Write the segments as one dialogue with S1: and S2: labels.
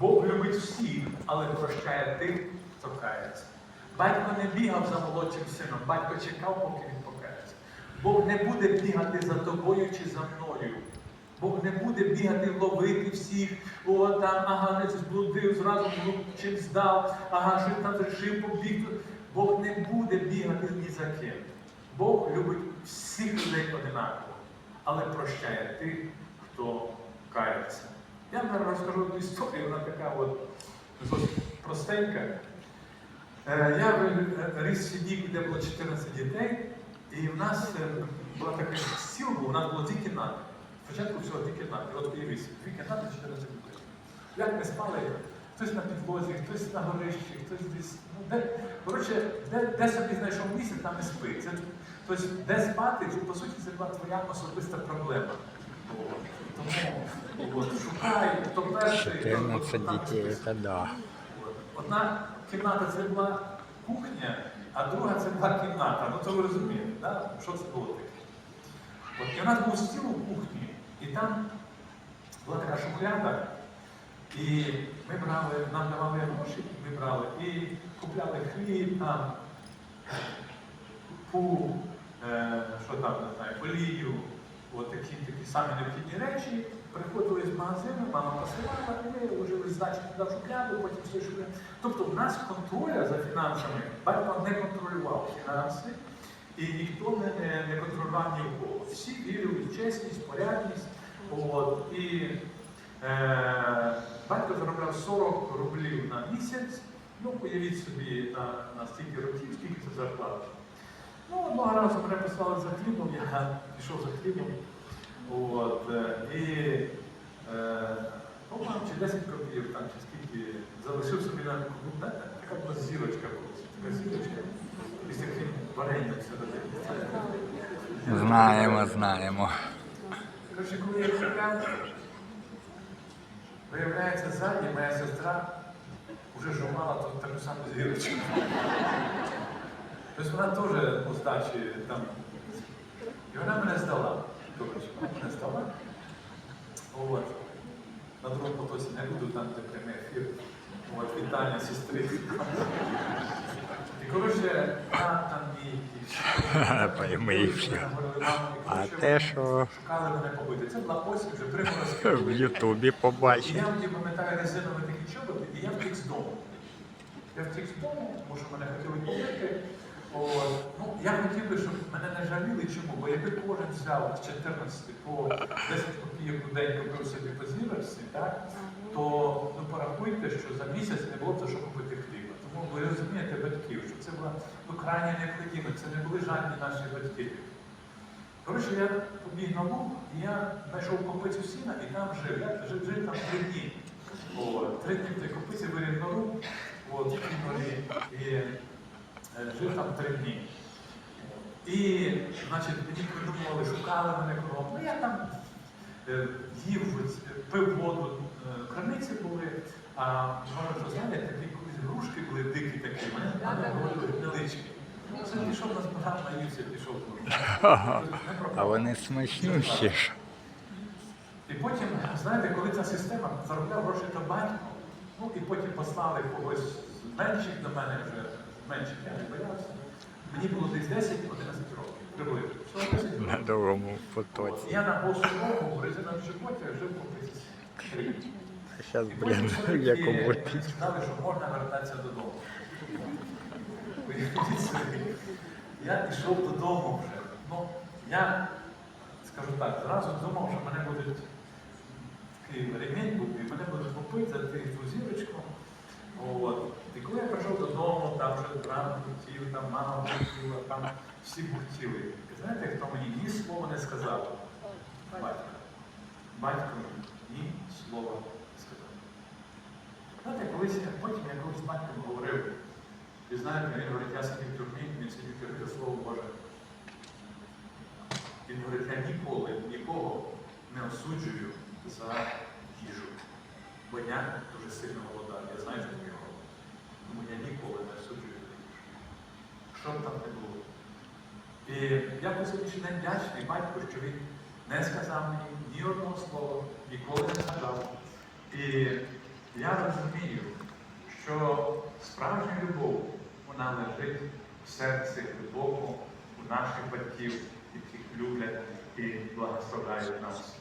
S1: Бог любить всіх, але прощає тих, хто кається. Батько не бігав за молодшим сином, батько чекав, поки він покається. Бог не буде бігати за тобою чи за мною. Бог не буде бігати, ловити всіх, о, там, ага, не зблудив, зразу чим здав, ага, що там зрішив, побіг. Бог не буде бігати ні за ким. Бог любить всіх людей одинаково, але прощає тих, хто кається. Я вам розкажу одну історію, вона така от простенька. Е, Я ріс в сім'ї, де було 14 дітей, і в нас е, була така стіл, був, у нас було дві кімнати. Спочатку всього дві кімнати. От уявіть, дві кімнати 14 дітей. Як ми спали? Хтось на підлозі, хтось на горищі, хтось десь. Ну, де, коротше, де, де собі знайшов місце, там і спи. Це, тобто, де спати, по суті, це була твоя особиста проблема. Тому от, шукай, хто перший. хто- хто
S2: 14
S1: там
S2: детей,
S1: список.
S2: это да.
S1: Одна кімната це була кухня, а друга це була кімната. Ну то ви розумієте, да? що це було таке? От, і у нас був стіл у кухні, і там була така шухляда, і ми брали, нам давали гроші, ми брали і купляли хліб, там, пу, е, що там, не знаю, олію, такі, такі самі необхідні речі. Приходили з магазину, мама посилала, і ми вложили здачу туди в шухляду, потім все шухляду. Тобто в нас контроля за фінансами, батько не контролював фінанси, і ніхто не, не, не контролював ні в кого. Всі вірили в чесність, порядність. От, і е, батько заробляв 40 рублів на місяць. Ну, уявіть собі на, на стільки років, скільки це зарплата. Ну, одного разу мене послали за хлібом, я пішов за хлібом. От, е, і е, по-моєму, чи 10 копійок там, чи скільки залишив собі на таку, знаєте, така була зірочка колись, така зірочка. І з таким варенням всередині.
S2: Знаємо, знаємо.
S1: Коротше, коли я купляв, виявляється, ззаді моя сестра вже жувала тут таку саму зірочку. Тобто вона теж у здачі там. І вона мене здала. Що вона мене здала. От. На другому потоці не буду там, де прямий ефір. От, вітання сестри. І коротше, там і все.
S2: А
S1: Коротше,
S2: те, що
S1: Шукали мене побити. Це була осінь, вже приморозки.
S2: в. Ютубі побачив.
S1: я тоді пам'ятаю резинові такі чоботи, і я втік з дому. Я втік з дому, що мене хотіли побити. От. Ну, я хотів би, щоб мене не жаліли. Чому? Бо якби кожен взяв з 14 по 10 копійок у день купив собі по зірочці, так, то ну, порахуйте, що за місяць не було б за що купити хліба. Тому ви розумієте батьків, що це була ну, крайня необхідність, це не були жадні наші батьки. Коротше, я побіг на луг, і я знайшов копицю сіна і там жив. Я жив, жив там три дні. От, три дні в тій копиці вирів нору, от, в і жив там три дні. І, значить, мені придумували, шукали мене кругом. Ну я там е, їв, пив воду, е, краниці були, а може, знаєте, такі колись грушки були дикі такі, мене мене говорили гнилички. Ну, це пішов на збирав, наївся, пішов.
S2: А вони смачнющі ж.
S1: І потім, знаєте, коли ця система заробляв гроші то батько, ну і потім послали когось з менших до мене вже менших, я не боявся. Мені було десь 10-11 років, приблизно. Всього 10 років.
S2: На другому потоці.
S1: Я на босу ногу в резиновому животі жив по 53.
S2: А зараз, блін,
S1: потім все-таки сказали, що можна вертатися додому. Я пішов додому вже. Ну, я скажу так, зразу думав, що мене будуть такий ремінь і мене будуть купити за ту зірочку. От. І коли я прийшов додому, там вже брат хотів, там мама хотіла, там всі хотіли. І знаєте, хто мені ні слова не сказав? Батько. Батько мені ні слова не сказав. Знаєте, колись потім я з батьком говорив, і знаєте, він говорить, я сидів в він сидів в слово Боже. Він говорить, я ніколи нікого не осуджую за їжу. Бо я дуже сильно голодав, я знаю, що таке голод. Тому я ніколи не осуджую. Що б там не було. І я по сьогоднішній вдячний батьку, що він не сказав мені ні одного слова, ніколи не сказав. І Я розумію, що справжня любов, вона лежить в серці глибоко у наших батьків, яких люблять і благословляють нас.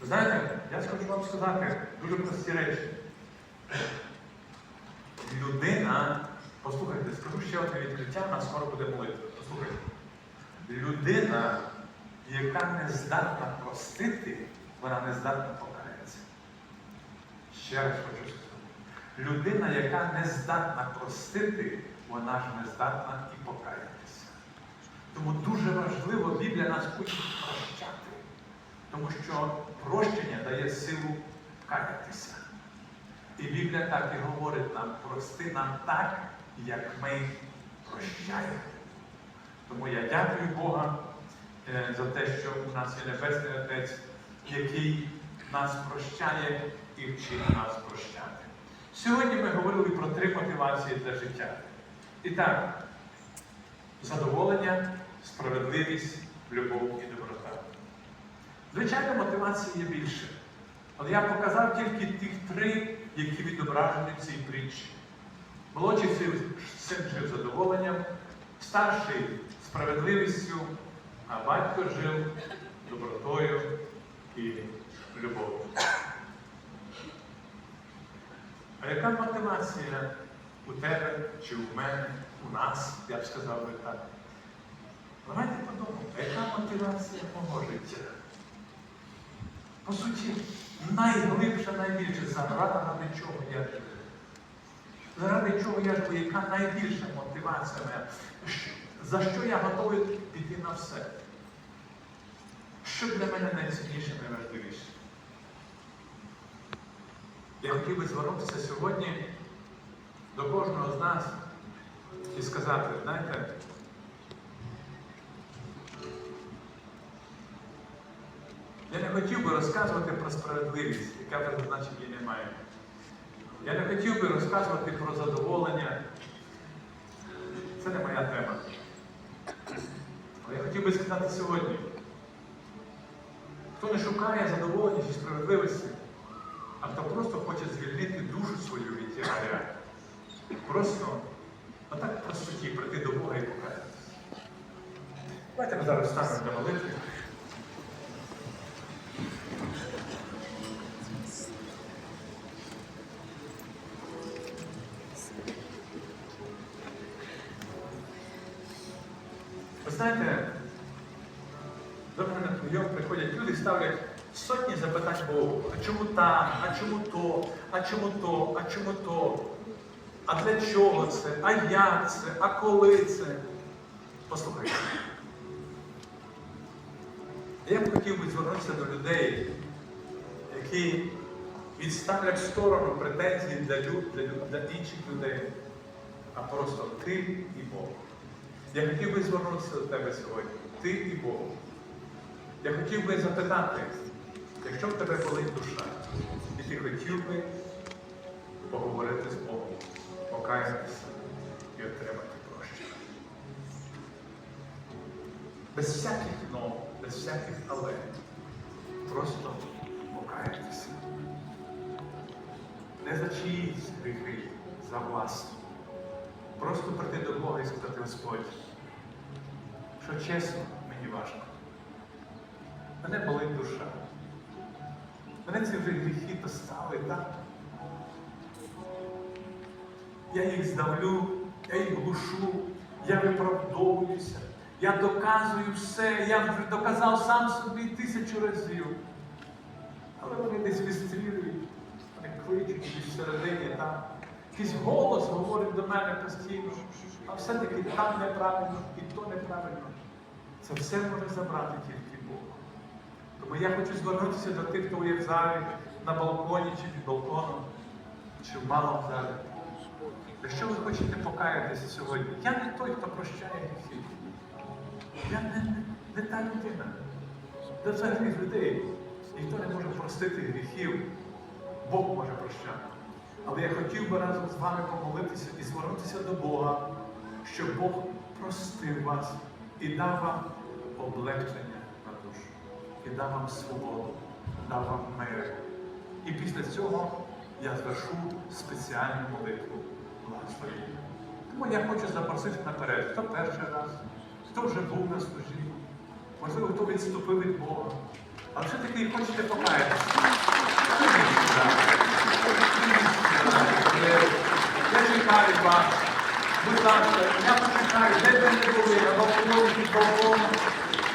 S1: Ви знаєте, я хочу вам сказати дуже прості речі. Людина, послухайте, скажу ще одне відкриття, нас скоро буде молитва. Послухайте. Людина, яка не здатна простити, вона не здатна покаятися. Ще раз хочу сказати. Людина, яка не здатна простити, вона ж не здатна і покаятися. Тому дуже важливо, Біблія нас учить прощати. Тому що прощення дає силу каятися. І Біблія так і говорить нам, прости нам так, як ми прощаємо. Тому я дякую Бога е, за те, що у нас є Небесний Отець, який нас прощає і вчить нас прощати. Сьогодні ми говорили про три мотивації для життя. І так, задоволення, справедливість, любов і доброта. Звичайно, мотивації є більше. Але я показав тільки тих три, які відображені в цій притчі. Молодший син жив задоволенням, старший справедливістю, а батько жив добротою і любов'ю. А яка мотивація у тебе чи у мене, у нас, я б сказав би так? Давайте подумаємо, яка мотивація мого життя? По суті, найглибше, найбільше, заради чого я живу. Заради чого я живу, яка найбільша мотивація моя? За що я готовий піти на все? Що для мене найцінніше, найважливіше? Я хотів би звернутися сьогодні до кожного з нас і сказати, знаєте, я не хотів би розказувати про справедливість, яка в її немає. Я не хотів би розказувати про задоволення. Це не моя тема. Але я хотів би сказати сьогодні, хто не шукає задоволення чи справедливості, а хто просто хоче звільнити душу свою від тягаря, просто отак по суті прийти до Бога і покаятися. Давайте ми зараз станемо для молитви. Так? А чому то? А чому то? А чому то? А для чого це? А як це? А коли це? Послухайте. Я б хотів би звернутися до людей, які відставлять в сторону претензії для, люд, для, для інших людей, а просто ти і Бог. Я хотів би звернутися до тебе сьогодні. Ти і Бог. Я хотів би запитати, якщо в тебе болить душа, і ти хотів би поговорити з Богом, покаятися і отримати прощення. Без всяких но, без всяких але. Просто покаятися. Не за чиїсь гріхи, за власні. Просто прийти до Бога і сказати Господь, що чесно, мені важко. Мене болить душа. Ці вже гріхи достали, так? Я їх здавлю, я їх глушу, я виправдовуюся, я доказую все, я вже доказав сам собі тисячу разів. Але вони десь вистрілюють, вони кличуть десь всередині там. Якийсь голос говорить до мене постійно, а все-таки там неправильно і то неправильно. Це все може забрати тільки. Тому я хочу звернутися до тих, хто є в залі, на балконі чи під балконом, чи в малому залі. Якщо ви хочете покаятися сьогодні, я не той, хто прощає гріхи. Я не, не, та людина. Де взагалі людей ніхто не може простити гріхів. Бог може прощати. Але я хотів би разом з вами помолитися і звернутися до Бога, щоб Бог простив вас і дав вам облегчення і дав вам свободу, дав вам мир. І після цього я звершу спеціальну молитву благословення. Тому я хочу запросити наперед, хто перший раз, хто вже був на служінні, можливо, хто відступив від Бога. А все-таки хочете покаятися. Я чекаю вас. Будь ласка, я почекаю, де ви не були, балконі, під.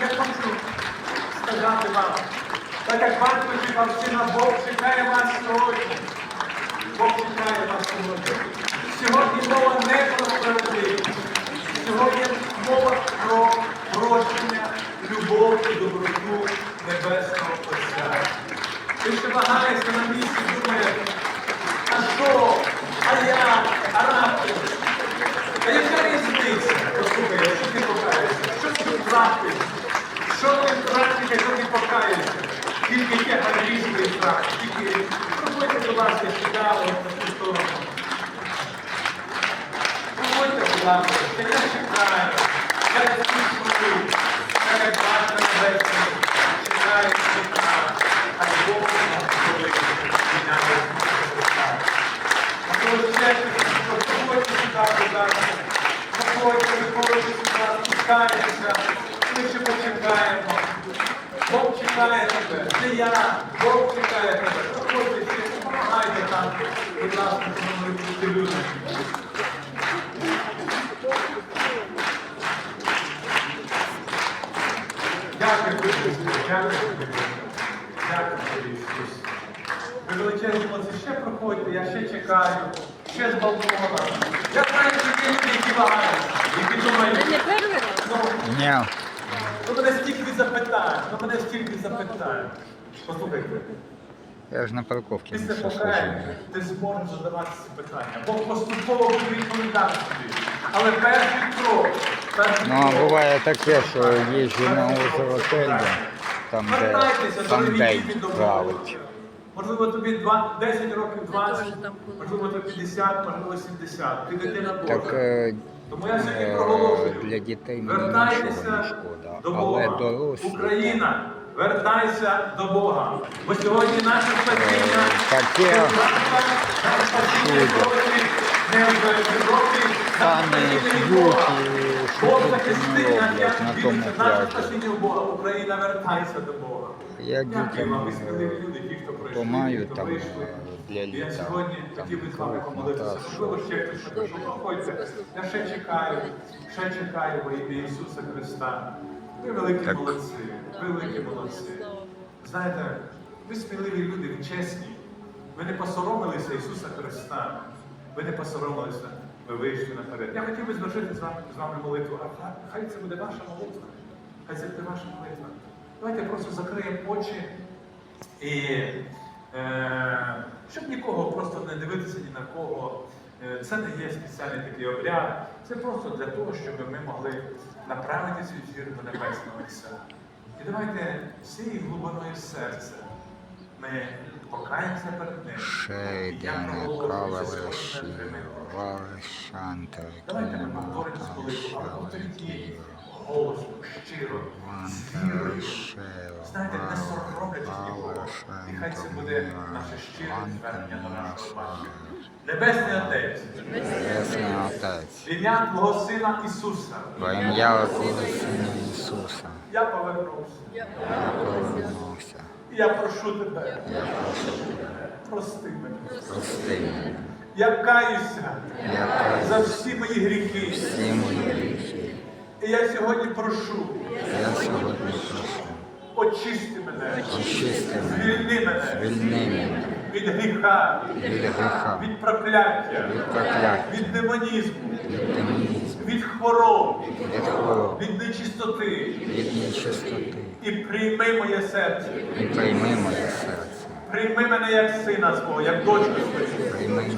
S1: Я хочу сказати вам, так як батько чекав сина, Бог чекає вас сьогодні. Бог чекає вас сьогодні. Сьогодні мова не про справедливість. Сьогодні мова про прощення, любов і доброту Небесного Отця. Ти ще вагаєшся на місці, думаєш, а що? А я? А раптом? А яка різниця? Послухай, якщо ти покаєшся, що ти втратиш? Що ти втратиш, якщо ти покаєшся? Тільки є і страх, тільки проходьте, будь ласка, сюди, от на цю сторону. Проходьте, будь ласка, я чекаю. Я всіх служу. Я як батько небесний. Чекаю всіх нас. А Бог нас зробить. А коли ще проходьте сюди, будь ласка. Проходьте, виходьте сюди, спускайтеся. Ми ще почекаємо. Бог чекає тебе. Не я. Бог чекає тебе. Проходьте ще, допомагайте там. Будь ласка, ми люди. Дякую, Дякую. Дякую тобі, Ісус. Ви величезні молодці. Ще проходьте, я ще чекаю. Ще з балкона. Я знаю, що є які вагаються, які думають, ну,
S2: Ні.
S1: Ну мене стільки запитань, ну мене стільки запитань. Послухайте,
S2: Я ж на парковці
S1: після
S2: не
S1: покаяння ти зможеш задавати ці питання. Бог поступово буде відповідати тобі. Але перший крок, перший
S2: Ну, а
S1: крок.
S2: буває таке, що їжджу на озеро Тельня, там де
S1: Вертайтеся до
S2: Сандей
S1: релігії до
S2: править.
S1: Можливо, тобі два- 10 років, 20,
S3: теж там була.
S1: можливо, тобі 50, можливо, 70. Ти дитина
S2: Так
S1: Божа.
S2: е,
S1: Тому я сьогодні
S2: е,
S1: проголошую.
S2: для дітей
S1: Вертайтеся
S2: не шкода.
S1: до
S2: Але
S1: Бога.
S2: дорослі.
S1: Україна, вертайся до Бога. Бо сьогодні наше спасіння
S2: Е, таке
S1: спасіння
S2: чудо.
S1: в
S2: Саме і
S1: Бог
S2: тут
S1: захистить нас,
S2: тому
S1: наше спасіння у Бога. Україна, вертайся до Бога.
S2: Я
S1: Дякую вам, ви сміливі люди, ті, хто
S2: е,
S1: пройшли, ті, хто
S2: там
S1: вийшли.
S2: е,
S1: Я сьогодні хотів би з вами помолитися. Можливо, ще хтось прийшов. Проходьте. Я ще чекаю, ще чекаю во ім'я Ісуса Христа. Ви великі молодці, ви великі молодці. Знаєте, ви сміливі люди, ви чесні. Ви не посоромилися Ісуса Христа. Ви не посоромилися, ви вийшли наперед. Я хотів би звершити з вами, з вами молитву, а хай- це буде ваша молитва. Хай це буде ваша молитва. Давайте просто закриємо очі і щоб нікого просто не дивитися ні на кого. Е, Це не є спеціальний такий обряд. Це просто для того, щоб ми могли направити свій зір до Небесного Отця. І давайте всією глибиною серця ми покаємося перед ним. Давайте ми повторимо цю молитву, але повторіть її голосно, щиро, з вірою. Знаєте, не соромлячись нікого. І хай це буде наше щире звернення до нашого Батька. Небесний Отець,
S2: Небесний Отець,
S1: в ім'я Твого Сина Ісуса,
S2: во ім'я Твого Сина Ісуса,
S1: я повернувся.
S2: я повернувся.
S1: Я прошу тебе,
S2: Я прошу тебе,
S1: прости мене.
S2: прости мене.
S1: Я каюся
S2: Я каюся
S1: за всі мої гріхи.
S2: всі мої гріхи.
S1: І я сьогодні прошу,
S2: Я сьогодні прошу,
S1: очисти мене,
S2: очисти мене,
S1: звільни мене
S2: звільни мене
S1: від гріха,
S2: від гріха,
S1: від прокляття,
S2: від прокляття,
S1: від демонізму,
S2: від демонізму,
S1: від хвороб,
S2: від хвороб,
S1: від нечистоти.
S2: від нечистоти.
S1: І прийми моє серце.
S2: І прийми моє серце,
S1: Прийми мене як сина свого, як дочку свою.
S2: прийми мене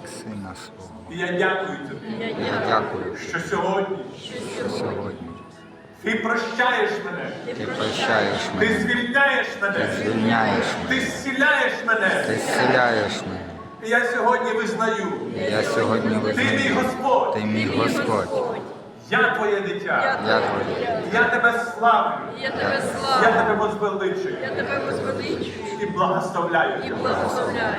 S2: як сина свого.
S1: І я дякую тобі,
S2: Я дякую,
S1: що сьогодні
S2: що сьогодні.
S1: ти прощаєш мене,
S2: ти прощаєш
S1: ти звільняєш мене,
S2: звільняєш мене,
S1: ти зціляєш
S2: ти
S1: мене.
S2: зціляєш мене.
S1: І я сьогодні визнаю,
S2: Я сьогодні
S1: ти мій Господь,
S2: ти мій Господь,
S1: я твоє дитя,
S2: я твоє,
S1: я тебе славлю,
S3: Я тебе
S1: я тебе возвеличую.
S3: Я тебе возвеличую.
S1: І благословляю.
S3: і благословляю.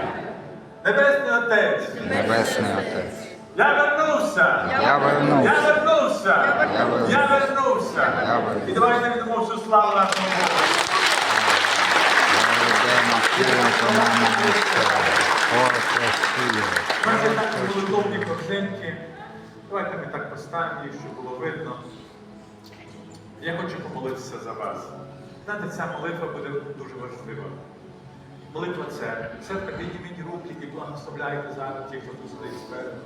S1: Небесний Отець,
S2: Небесний Отець.
S1: я вернувся!
S2: Я
S1: Я
S2: вернувся. Я вернувся.
S1: Я вернувся!
S2: Я вернувся.
S1: І давайте віддамо всю славу нашому Богу. Є так молитовні корзинки. Давайте ми так поставимо їх, щоб було видно. Я хочу помолитися за вас. Знаєте, ця молитва буде дуже важлива. Молитва церкви. Церква, підніміть руки і благословляйте зараз ті, хто тут стоїть спереду.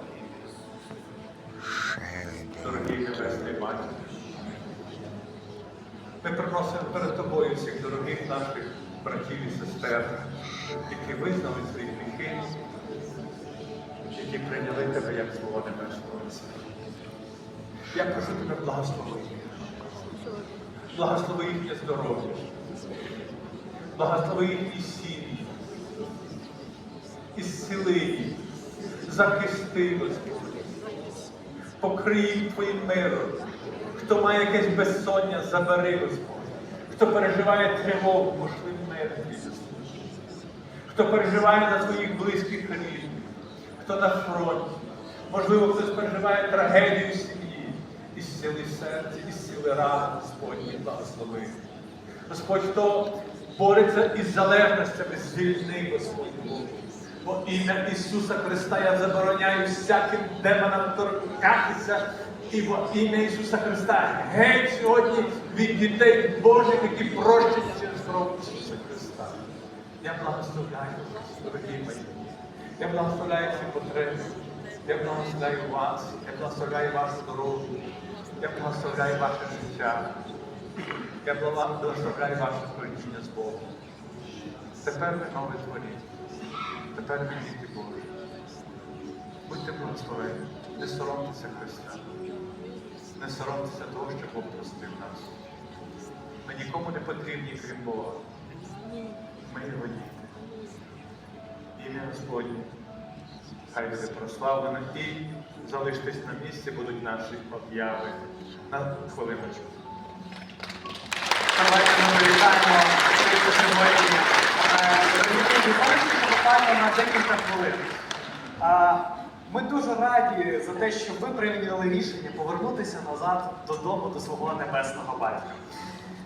S1: Дорогий Небесний Батько. Ми приносимо перед тобою всіх дорогих наших братів і сестер, які визнали свої гріхи, які прийняли тебе як свого небесного Отця. Я прошу тебе благослови. Благослови їхнє здоров'я. Благослови їхні сім'ї. Ісцели їх. Захисти, Господи. Покрий Твоїм миром. Хто має якесь безсоння, забери, Господи. Хто переживає тривогу, пошли мир. Хто переживає за своїх близьких рідних, хто на фронті, можливо, хтось переживає трагедію сім'ї, і сили серця, і сили ради, Господні, благослови. Господь, хто бореться із залежностями, звільни, Господь Бог. Бо ім'я Ісуса Христа я забороняю всяким демонам торкатися. І во ім'я Ісуса Христа геть сьогодні від дітей Божих, які прощені через кров Ісуса Христа. Я благословляю вас, дорогі мої. Я благословляю всі потреби. Я благословляю вас. Я благословляю вашу дорогу. Я благословляю ваше життя. Я благословляю ваше творіння з Богом. Тепер ви нове творіння. Тепер діти Божі. Будьте благословені. Не соромтеся Христа. Не соромтеся того, що Бог простив нас. Ми нікому не потрібні, крім Бога. Ми його діти. Ім'я Господнє. Хай буде прославлено і залиштесь на місці, будуть наші об'яви. На хвилиночку.
S3: Давайте ми привітаємо тих, хто сьогодні. Е, Буквально на декілька хвилин. Ми дуже раді за те, що ви прийняли рішення повернутися назад додому до свого небесного батька.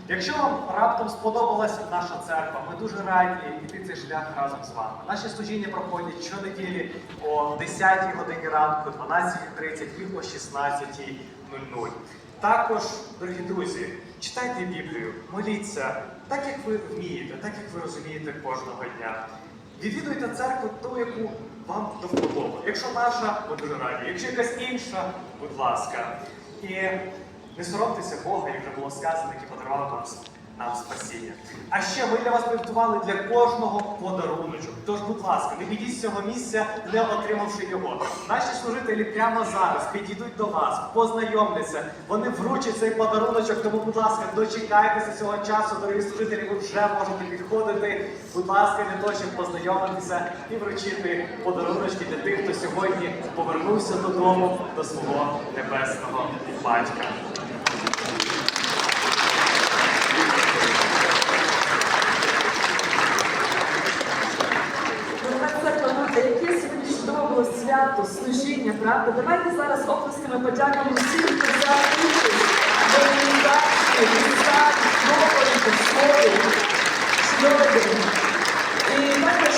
S3: Якщо вам раптом сподобалася наша церква, ми дуже раді йти цей шлях разом з вами. Наші служіння проходять щонеділі о 10 годині ранку, 12.30 і о 16.00. Також, дорогі друзі, читайте Біблію, моліться так, як ви вмієте, так як ви розумієте кожного дня. Відвідуйте церкву ту, яку вам до вподоби. Якщо наша, ми дуже раді. Якщо якась інша, будь ласка. І не соромтеся Бога, як вже було сказано, який подарував нам, нам спасіння. А ще ми для вас підготували для кожного подаруночок. Тож, будь ласка, не підіть з цього місця, не отримавши його. Наші служителі прямо зараз підійдуть до вас, познайомляться, вони вручать цей подаруночок. Тому, будь ласка, дочекайтеся цього часу, дорогі служителі, ви вже можете підходити. Будь ласка, для того, щоб познайомитися і вручити подаруночки для тих, хто сьогодні повернувся додому до свого небесного батька.
S4: Дорога церква, ну, яке сьогодні чудове свято, служіння, правда? Давайте зараз оплесками подякуємо всім, хто взяв участь в організації, місцях, проповіді, слові. Чудовий. І також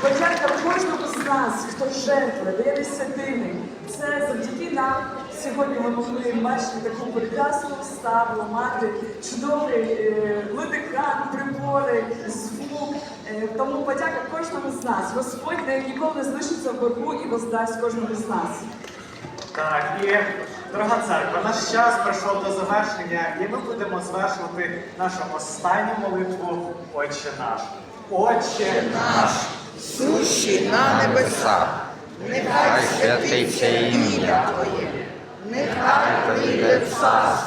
S4: подяка кожному з нас, хто жертвує, дає десятини. Це завдяки нам сьогодні ми могли бачити таку прекрасну вставу, мати чудовий е, ледикан, прибори, звук. Е, тому подяка кожному з нас. Господь не- ніколи не залишиться в боргу і воздасть кожному з нас.
S3: Так, і дорога церква, наш час прийшов до завершення, і ми будемо звершувати нашу останню молитву Отче наш. Отче наш.
S5: Суші на небесах, нехай святиться ім'я Твоє, нехай прийде царство.